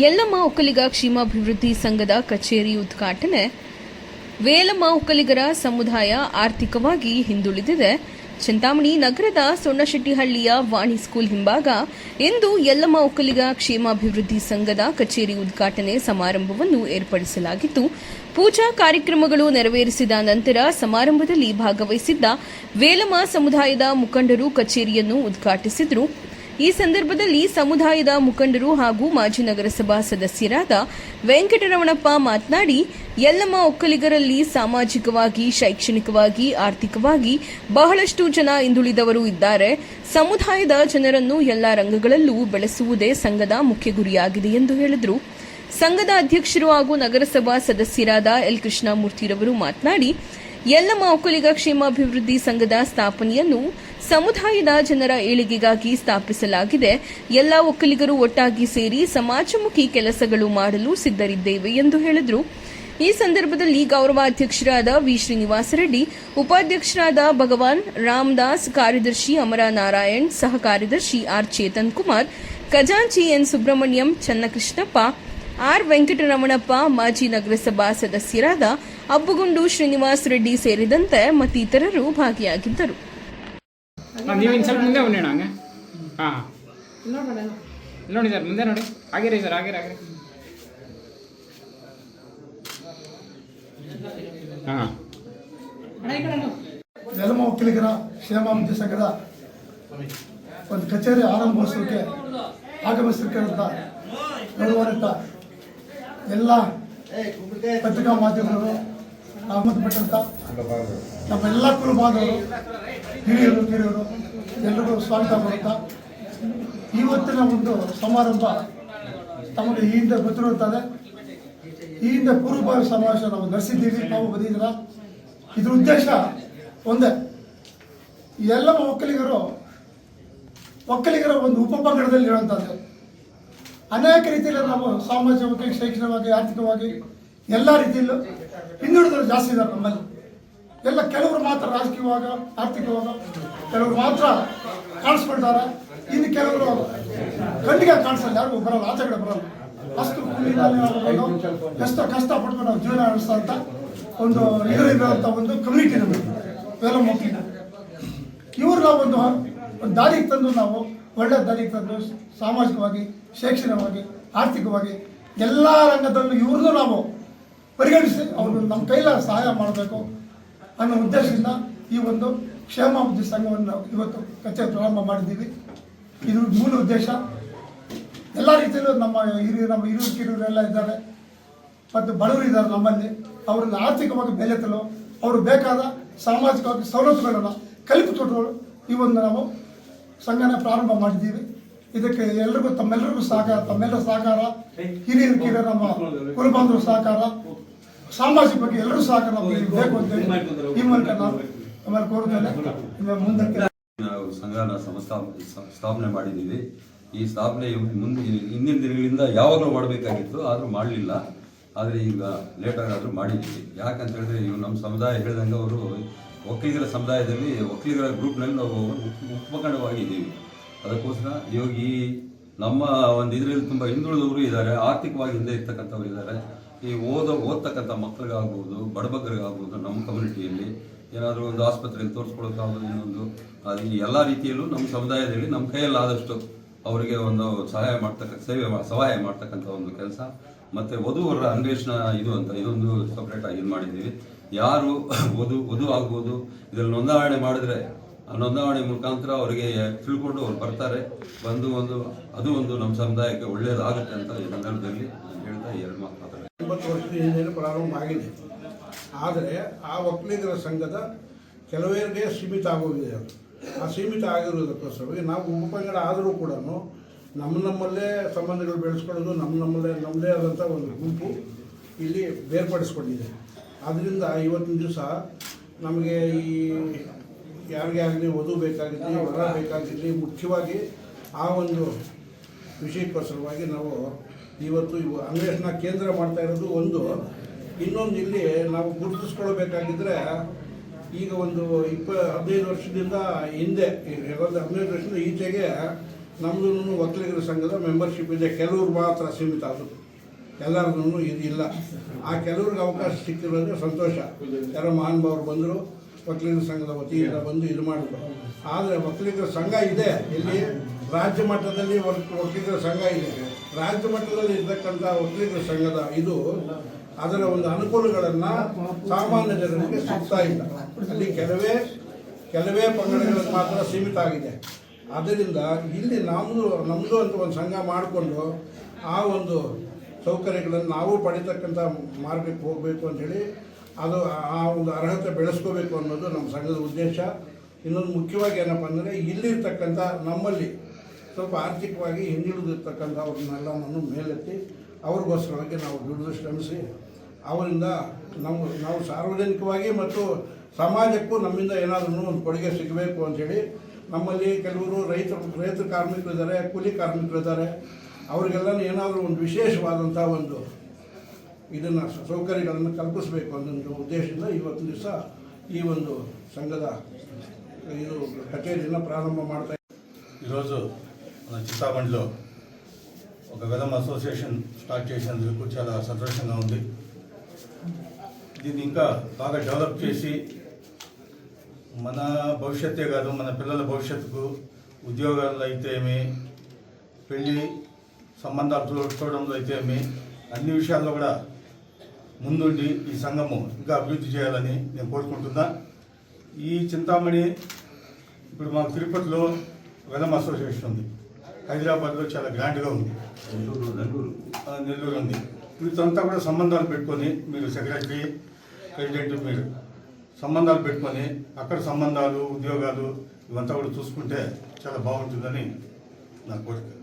ಯಲ್ಲಮ್ಮ ಒಕ್ಕಲಿಗ ಕ್ಷೇಮಾಭಿವೃದ್ಧಿ ಸಂಘದ ಕಚೇರಿ ಉದ್ಘಾಟನೆ. ವೇಲಮ್ಮ ಒಕ್ಕಲಿಗರ ಸಮುದಾಯ ಆರ್ಥಿಕವಾಗಿ ಹಿಂದುಳಿದಿದೆ. ಚಿಂತಾಮಣಿ ನಗರದ ಸೊಣ್ಣಶೆಟ್ಟಿಹಳ್ಳಿಯ ವಾಣಿ ಸ್ಕೂಲ್ ಹಿಂಭಾಗ ಇಂದು ಯಲ್ಲಮ್ಮ ಒಕ್ಕಲಿಗ ಕ್ಷೇಮಾಭಿವೃದ್ಧಿ ಸಂಘದ ಕಚೇರಿ ಉದ್ಘಾಟನೆ ಸಮಾರಂಭವನ್ನು ಏರ್ಪಡಿಸಲಾಗಿತ್ತು. ಪೂಜಾ ಕಾರ್ಯಕ್ರಮಗಳು ನೆರವೇರಿಸಿದ ನಂತರ ಸಮಾರಂಭದಲ್ಲಿ ಭಾಗವಹಿಸಿದ್ದ ವೇಲಮ್ಮ ಸಮುದಾಯದ ಮುಖಂಡರು ಕಚೇರಿಯನ್ನು ಉದ್ಘಾಟಿಸಿದರು. ಈ ಸಂದರ್ಭದಲ್ಲಿ ಸಮುದಾಯದ ಮುಖಂಡರು ಹಾಗೂ ಮಾಜಿ ನಗರಸಭಾ ಸದಸ್ಯರಾದ ವೆಂಕಟರಮಣಪ್ಪ ಮಾತನಾಡಿ ಎಲ್ಲಮ್ಮ ಒಕ್ಕಲಿಗರಲ್ಲಿ ಸಾಮಾಜಿಕವಾಗಿ, ಶೈಕ್ಷಣಿಕವಾಗಿ, ಆರ್ಥಿಕವಾಗಿ ಬಹಳಷ್ಟು ಜನ ಹಿಂದುಳಿದವರು ಇದ್ದಾರೆ. ಸಮುದಾಯದ ಜನರನ್ನು ಎಲ್ಲ ರಂಗಗಳಲ್ಲೂ ಬೆಳೆಸುವುದೇ ಸಂಘದ ಮುಖ್ಯ ಗುರಿಯಾಗಿದೆ ಎಂದು ಹೇಳಿದರು. ಸಂಘದ ಅಧ್ಯಕ್ಷರು ಹಾಗೂ ನಗರಸಭಾ ಸದಸ್ಯರಾದ ಎಲ್ ಕೃಷ್ಣಮೂರ್ತಿರವರು ಮಾತನಾಡಿ ಯಲ್ಲಮ್ಮ ಒಕ್ಕಲಿಗ ಕ್ಷೇಮಾಭಿವೃದ್ಧಿ ಸಂಘದ ಸ್ಥಾಪನೆಯನ್ನು ಸಮುದಾಯದ ಜನರ ಏಳಿಗೆಗಾಗಿ ಸ್ಥಾಪಿಸಲಾಗಿದೆ. ಎಲ್ಲ ಒಕ್ಕಲಿಗರು ಒಟ್ಟಾಗಿ ಸೇರಿ ಸಮಾಜಮುಖಿ ಕೆಲಸಗಳು ಮಾಡಲು ಸಿದ್ಧರಿದ್ದೇವೆ ಎಂದು ಹೇಳಿದರು. ಈ ಸಂದರ್ಭದಲ್ಲಿ ಗೌರವಾಧ್ಯಕ್ಷರಾದ ವಿ ಶ್ರೀನಿವಾಸ ರೆಡ್ಡಿ ಉಪಾಧ್ಯಕ್ಷರಾದ ಭಗವಾನ್ ರಾಮದಾಸ್, ಕಾರ್ಯದರ್ಶಿ ಅಮರ ನಾರಾಯಣ್ ಸಹ ಕಾರ್ಯದರ್ಶಿ ಆರ್ ಚೇತನ್ ಕುಮಾರ್, ಖಜಾಂಚಿ ಎನ್ ಸುಬ್ರಹ್ಮಣ್ಯಂ, ಚನ್ನಕೃಷ್ಣಪ್ಪ ಆರ್ ವೆಂಕಟರಮಣಪ್ಪ ಮಾಜಿ ನಗರಸಭಾ ಸದಸ್ಯರಾದ ಅಬ್ಬುಗುಂಡು ಶ್ರೀನಿವಾಸ್ ರೆಡ್ಡಿ ಸೇರಿದಂತೆ ಮತ್ತಿತರರು ಭಾಗಿಯಾಗಿದ್ದರು. ನೋಡಿ ಸರ್ ಮುಂದೆ ನೋಡಿ. ಆಗಿರಿ ಸರ್ ಆಗಿರಿ ಆಗಿರಿ ಹಾಂ. ನೆಲಮ ಒಕ್ಕಲಿಗರ ಕ್ಷೇಮಾಭಿವೃದ್ಧಿ ಸಂಘದ ಒಂದು ಕಚೇರಿ ಆರಂಭಿಸೋಕೆ ಆಗಮಿಸಿರ್ತಕ್ಕಂಥ ಗೌರವಾನ್ವಿತ ಎಲ್ಲ ಪತ್ರಿಕಾ ಮಾಧ್ಯಮಗಳು ಸಂಬಂಧಪಟ್ಟಂಥ ನಮ್ಮೆಲ್ಲ ಕುಲ ಬಾಂಧವರು ಹಿರಿಯರು ಕಿರಿಯರು ಎಲ್ರಿಗೂ ಸ್ವಾಗತ ಮಾಡುತ್ತಾ, ಇವತ್ತಿನ ಒಂದು ಸಮಾರಂಭ ತಮಗೆ ಈ ಹಿಂದೆ ಗೊತ್ತಿರುತ್ತದೆ ಈ ಹಿಂದೆ ಪೂರ್ವಭಾವಿ ಸಮಾವೇಶ ನಾವು ನಡೆಸಿದ್ದೀವಿ, ನಾವು ಬಂದಿದ್ದೀರ ಇದ್ರ ಉದ್ದೇಶ ಒಂದೇ, ಎಲ್ಲ ಒಕ್ಕಲಿಗರು, ಒಕ್ಕಲಿಗರ ಒಂದು ಉಪಪಂಗಡದಲ್ಲಿ ಇರುವಂಥದ್ದು ಅನೇಕ ರೀತಿಯಲ್ಲಿ ನಾವು ಸಾಮಾಜಿಕವಾಗಿ, ಶೈಕ್ಷಣಿಕವಾಗಿ, ಆರ್ಥಿಕವಾಗಿ ಎಲ್ಲ ರೀತಿಯಲ್ಲೂ ಹಿಂದುಳಿದವರು ಜಾಸ್ತಿ ಇದ್ದಾರೆ ನಮ್ಮಲ್ಲಿ. ಎಲ್ಲ ಕೆಲವರು ಮಾತ್ರ ರಾಜಕೀಯವಾಗ, ಆರ್ಥಿಕವಾಗ ಕೆಲವರು ಮಾತ್ರ ಕಾಣಿಸ್ಕೊಳ್ತಾರೆ. ಇನ್ನು ಕೆಲವರು ಕಣ್ಣಿಗೆ ಕಾಣಿಸಲ್ಲ, ಯಾರಿಗೂ ಬರಲ್ಲ, ಆಚೆ ಕಡೆ ಬರಲ್ಲ. ಅಷ್ಟು ಎಷ್ಟೋ ಕಷ್ಟ ಎಷ್ಟೋ ಕಷ್ಟಪಟ್ಟು ನಾವು ಜೀವನ ನಡೆಸ್ತಾ ಅಂತ ಒಂದು ಇದರಿರುವಂಥ ಒಂದು ಕಮ್ಯುನಿಟಿ ನಮಗೆ ಎಲ್ಲ ಮಕ್ಕಳಿಗೆ. ಇವ್ರು ನಾವು ಒಂದು ಒಂದು ದಾರಿಗೆ ತಂದು ನಾವು ಒಳ್ಳೆ ಸಾಮಾಜಿಕವಾಗಿ, ಶೈಕ್ಷಣಿಕವಾಗಿ, ಆರ್ಥಿಕವಾಗಿ ಎಲ್ಲ ರಂಗದಲ್ಲೂ ಇವ್ರನ್ನೂ ನಾವು ಪರಿಗಣಿಸಿ ಅವರು ನಮ್ಮ ಕೈಲ ಸಹಾಯ ಮಾಡಬೇಕು ಅನ್ನೋ ಉದ್ದೇಶದಿಂದ ಈ ಒಂದು ಕ್ಷೇಮಾಭಿವೃದ್ಧಿ ಸಂಘವನ್ನು ನಾವು ಇವತ್ತು ಕಚೇರಿ ಪ್ರಾರಂಭ ಮಾಡಿದ್ದೀವಿ. ಇದು ಮೂಲ ಉದ್ದೇಶ. ಎಲ್ಲ ರೀತಿಯಲ್ಲೂ ನಮ್ಮ ಹಿರಿಯ, ನಮ್ಮ ಹಿರಿಯರು ಕಿರಿಯರು ಎಲ್ಲ ಇದ್ದಾರೆ. ಮತ್ತು ಬಡವರು ಇದ್ದಾರೆ ನಮ್ಮಲ್ಲಿ. ಅವ್ರನ್ನ ಆರ್ಥಿಕವಾಗಿ ಬೆಲೆತಲು ಅವರು ಬೇಕಾದ ಸಾಮಾಜಿಕವಾಗಿ ಸವಲತ್ತುಗಳನ್ನು ಕಲ್ಪಿಕೊಟ್ಟರು ಈ ಒಂದು ನಾವು ಸಂಘನ ಪ್ರಾರಂಭ ಮಾಡಿದ್ದೀವಿ. ಇದಕ್ಕೆ ಎಲ್ರಿಗೂ ತಮ್ಮೆಲ್ಲರಿಗೂ ಸಹಕಾರ ತಮ್ಮೆಲ್ಲರ ಸಹಕಾರ ಹಿರಿಯರು ಕಿರಿಯರು ನಮ್ಮ ಕುಲಬಾಂಧವರು ಸಹಕಾರ ಸಾಮಾಜಿಕ ಬಗ್ಗೆ ಎಲ್ಲರೂ ಸಹಕಾರ ನಮಗೆ ಬೇಕು ಅಂತ ಈ ಮೂಲಕ ನಮ್ಮಲ್ಲಿ ಕೋರುತ್ತೇನೆ. ಮುಂದಕ್ಕೆ ನಾವು ಸಂಘನ ಸ್ಥಾಪನೆ ಮಾಡಿದ್ದೀವಿ. ಈ ಸ್ಥಾಪನೆ ಮುಂದೆ, ಹಿಂದಿನ ದಿನಗಳಿಂದ ಯಾವಾಗಲೂ ಮಾಡಬೇಕಾಗಿತ್ತು, ಆದರೂ ಮಾಡಲಿಲ್ಲ. ಆದರೆ ಈಗ ಲೇಟಾಗಿ ಆದರೂ ಮಾಡಿದ್ದೀವಿ. ಯಾಕಂತ ಹೇಳಿದ್ರೆ ಇವು ನಮ್ಮ ಸಮುದಾಯ ಹೇಳಿದಂಗೆ ಅವರು ಒಕ್ಕಲಿಗರ ಸಮುದಾಯದಲ್ಲಿ ಒಕ್ಕಲಿಗರ ಗ್ರೂಪ್ನಲ್ಲಿ ನಾವು ಉಪ- ಉಪಕರಣವಾಗಿದ್ದೀವಿ ಅದಕ್ಕೋಸ್ಕರ ಈ ನಮ್ಮ ಒಂದು ಇದರಲ್ಲಿ ತುಂಬ ಹಿಂದುಳಿದವರು ಇದ್ದಾರೆ, ಆರ್ಥಿಕವಾಗಿ ಹಿಂದೆ ಇರ್ತಕ್ಕಂಥವ್ರು ಇದ್ದಾರೆ. ಈ ಓದೋ, ಓದ್ತಕ್ಕಂಥ ಮಕ್ಕಳಿಗಾಗ್ಬೋದು, ಬಡಬಗ್ಗರಿಗಾಗ್ಬೋದು, ನಮ್ಮ ಕಮ್ಯುನಿಟಿಯಲ್ಲಿ ಏನಾದರೂ ಒಂದು ಆಸ್ಪತ್ರೆಯಲ್ಲಿ ತೋರಿಸ್ಕೊಳ್ಳೋಕ್ಕಾಗೋದು ಇನ್ನೊಂದು, ಅದು ಎಲ್ಲ ರೀತಿಯಲ್ಲೂ ನಮ್ಮ ಸಮುದಾಯದಲ್ಲಿ ನಮ್ಮ ಕೈಯಲ್ಲಾದಷ್ಟು ಅವರಿಗೆ ಒಂದು ಸಹಾಯ ಮಾಡ್ತಕ್ಕ, ಸೇವೆ ಸಹಾಯ ಮಾಡ್ತಕ್ಕಂಥ ಒಂದು ಕೆಲಸ. ಮತ್ತು ವಧುವರ ಅನ್ವೇಷಣಾ ಇದು ಅಂತ ಇದೊಂದು ಸಪ್ರೇಟಾಗಿ ಇದು ಮಾಡಿದ್ದೀವಿ. ಯಾರು ವಧು ವಧು ಆಗ್ಬೋದು, ಇದರಲ್ಲಿ ನೋಂದಾವಣೆ ಮಾಡಿದ್ರೆ ಆ ನೋಂದಾವಣೆ ಮುಖಾಂತರ ಅವರಿಗೆ ತಿಳ್ಕೊಂಡು ಅವ್ರು ಬರ್ತಾರೆ. ಬಂದು ಒಂದು, ಅದು ಒಂದು ನಮ್ಮ ಸಮುದಾಯಕ್ಕೆ ಒಳ್ಳೆಯದಾಗುತ್ತೆ ಅಂತ ಈ ಸಂದರ್ಭದಲ್ಲಿ ನಾನು ಹೇಳ್ತಾ ಎರಡು ಮಾತು ಮಾತಾಡ್ತೀನಿ. ಎಂಬತ್ತು ವರ್ಷದ ಹಿಂದೆ ಪ್ರಾರಂಭ ಆಗಿದೆ. ಆದರೆ ಆ ಒಕ್ಕಲಿಗರ ಸಂಘದ ಕೆಲವರಿಗೆ ಸೀಮಿತ ಆಗೋಗಿದೆ ಅದು. ಆ ಸೀಮಿತ ಆಗಿರೋದಕ್ಕೋಸ್ಕರವಾಗಿ ನಾವು ಉಪಪಂಗಡ ಆದರೂ ಕೂಡ ನಮ್ಮ ನಮ್ಮಲ್ಲೇ ಸಂಬಂಧಗಳು ಬೆಳೆಸ್ಕೊಳ್ಳೋದು, ನಮ್ಮ ನಮ್ಮಲ್ಲೇ, ನಮ್ಮದೇ ಆದಂಥ ಒಂದು ಗುಂಪು ಇಲ್ಲಿ ಬೇರ್ಪಡಿಸ್ಕೊಂಡಿದೆ. ಆದ್ದರಿಂದ ಇವತ್ತಿನ ದಿವಸ ನಮಗೆ ಈ ಯಾರಿಗೆ ಆಗಲಿ ವಧು ಬೇಕಾಗಿರಲಿ ವರ ಬೇಕಾಗಿರಲಿ ಮುಖ್ಯವಾಗಿ ಆ ಒಂದು ವಿಷಯಕ್ಕೋಸ್ಕರವಾಗಿ ನಾವು ಇವತ್ತು ಇವು ಅನ್ವೇಷಣಾ ಕೇಂದ್ರ ಮಾಡ್ತಾ ಇರೋದು ಒಂದು. ಇನ್ನೊಂದು ಇಲ್ಲಿ ನಾವು ಗುರುತಿಸ್ಕೊಳ್ಬೇಕಾಗಿದ್ದರೆ ಈಗ ಒಂದು ಇಪ್ಪ ಹದಿನೈದು ವರ್ಷದಿಂದ ಹಿಂದೆ ಹೇಳೋದು ಹದಿನೈದು ವರ್ಷದಿಂದ ಈಚೆಗೆ ನಮ್ಮದು ಒಕ್ಕಲಿಗರ ಸಂಘದ ಮೆಂಬರ್ಶಿಪ್ ಇದೆ. ಕೆಲವರು ಮಾತ್ರ ಸೀಮಿತ ಅದು ಎಲ್ಲರದೂ ಇದು ಇಲ್ಲ. ಆ ಕೆಲವ್ರಿಗೆ ಅವಕಾಶ ಸಿಕ್ಕಿರೋದ್ರೆ ಸಂತೋಷ. ಯಾರೋ ಮಹಾನುಭಾವರು ಬಂದರು ಒಕ್ಕಲಿಗರ ಸಂಘದ ವತಿಯಿಂದ ಬಂದು ಇದು ಮಾಡಿದ್ರು. ಆದರೆ ಒಕ್ಕಲಿಗರ ಸಂಘ ಇದೆ. ಇಲ್ಲಿ ರಾಜ್ಯ ಮಟ್ಟದಲ್ಲಿ ಒಕ್- ಒಕ್ಕಲಿಗರ ಸಂಘ ಇದೆ. ರಾಜ್ಯ ಮಟ್ಟದಲ್ಲಿ ಇರ್ತಕ್ಕಂಥ ಒಕ್ಕಲಿಗರ ಸಂಘದ ಇದು ಅದರ ಒಂದು ಅನುಕೂಲಗಳನ್ನು ಸಾಮಾನ್ಯ ಜನರಿಗೆ ಸಿಗ್ತಾ ಇಲ್ಲ. ಅಲ್ಲಿ ಕೆಲವೇ ಕೆಲವೇ ಪಂಗಡಗಳಿಗೆ ಮಾತ್ರ ಸೀಮಿತ ಆಗಿದೆ. ಆದ್ದರಿಂದ ಇಲ್ಲಿ ನಮ್ಮದು ನಮ್ಮದು ಅಂತ ಒಂದು ಸಂಘ ಮಾಡಿಕೊಂಡು ಆ ಒಂದು ಸೌಕರ್ಯಗಳನ್ನು ನಾವು ಪಡಿತಕ್ಕಂಥ ಮಾರ್ಗಕ್ಕೆ ಹೋಗಬೇಕು ಅಂಥೇಳಿ ಅದು ಆ- ಒಂದು ಅರ್ಹತೆ ಬೆಳೆಸ್ಕೋಬೇಕು ಅನ್ನೋದು ನಮ್ಮ ಸಂಘದ ಉದ್ದೇಶ. ಇನ್ನೊಂದು ಮುಖ್ಯವಾಗಿ ಏನಪ್ಪ ಅಂದರೆ ಇಲ್ಲಿರ್ತಕ್ಕಂಥ ನಮ್ಮಲ್ಲಿ ಸ್ವಲ್ಪ ಆರ್ಥಿಕವಾಗಿ ಹಿಂದುಳಿದಿರ್ತಕ್ಕಂಥ ಅವ್ರನ್ನೆಲ್ಲವನ್ನು ಮೇಲೆತ್ತಿ ಅವ್ರಿಗೋಸ್ಕರವಾಗಿ ನಾವು ದುಡಿದು ಶ್ರಮಿಸಿ ಅವರಿಂದ ನಾವು ನಾವು ಸಾರ್ವಜನಿಕವಾಗಿ ಮತ್ತು ಸಮಾಜಕ್ಕೂ ನಮ್ಮಿಂದ ಏನಾದರೂ ಒಂದು ಕೊಡುಗೆ ಸಿಗಬೇಕು ಅಂಥೇಳಿ ನಮ್ಮಲ್ಲಿ ಕೆಲವರು ರೈತರು ರೈತ ಕಾರ್ಮಿಕರಿದ್ದಾರೆ ಕೂಲಿ ಕಾರ್ಮಿಕರು ಇದ್ದಾರೆ ಅವರಿಗೆಲ್ಲ ಏನಾದರೂ ಒಂದು ವಿಶೇಷವಾದಂಥ ಒಂದು ಇದನ್ನು ಸೌಕರ್ಯಗಳನ್ನು ಕಲ್ಪಿಸಬೇಕು ಅನ್ನೋ ಉದ್ದೇಶದಿಂದ ಇವತ್ತು ದಿವಸ ಈ ಒಂದು ಸಂಘದ ಇದು ಕಚೇರಿಯನ್ನು ಪ್ರಾರಂಭ ಮಾಡ್ತಾ ఈరోజు మన చిత్తామండిలో ఒక వెదం అసోసియేషన్ స్టార్ట్ చేసినందుకు చాలా సంతోషంగా ఉంది దీన్ని ఇంకా బాగా డెవలప్ చేసి మన భవిష్యత్తే కాదు మన పిల్లల భవిష్యత్తుకు ఉద్యోగాల్లో అయితే ఏమి పెళ్ళి సంబంధాలు చూడడంలో అయితే ఏమి అన్ని విషయాల్లో కూడా ముందుండి ఈ సంఘము ఇంకా అభివృద్ధి చేయాలని నేను కోరుకుంటున్నా. ఈ చింతామణి ఇప్పుడు మాకు తిరుపతిలో వెలం అసోసియేషన్ ఉంది. హైదరాబాద్లో చాలా గ్రాండ్గా ఉంది. నెల్లూరు నెల్లూరు. ఆ, నెల్లూరు ఉంది. వీటితో కూడా సంబంధాలు పెట్టుకొని మీరు సెక్రటరీ ప్రెసిడెంట్ మీరు సంబంధాలు పెట్టుకొని అక్కడ సంబంధాలు ఉద్యోగాలు ఇవంతా కూడా చూసుకుంటే చాలా బాగుంటుందని నా కోరిక.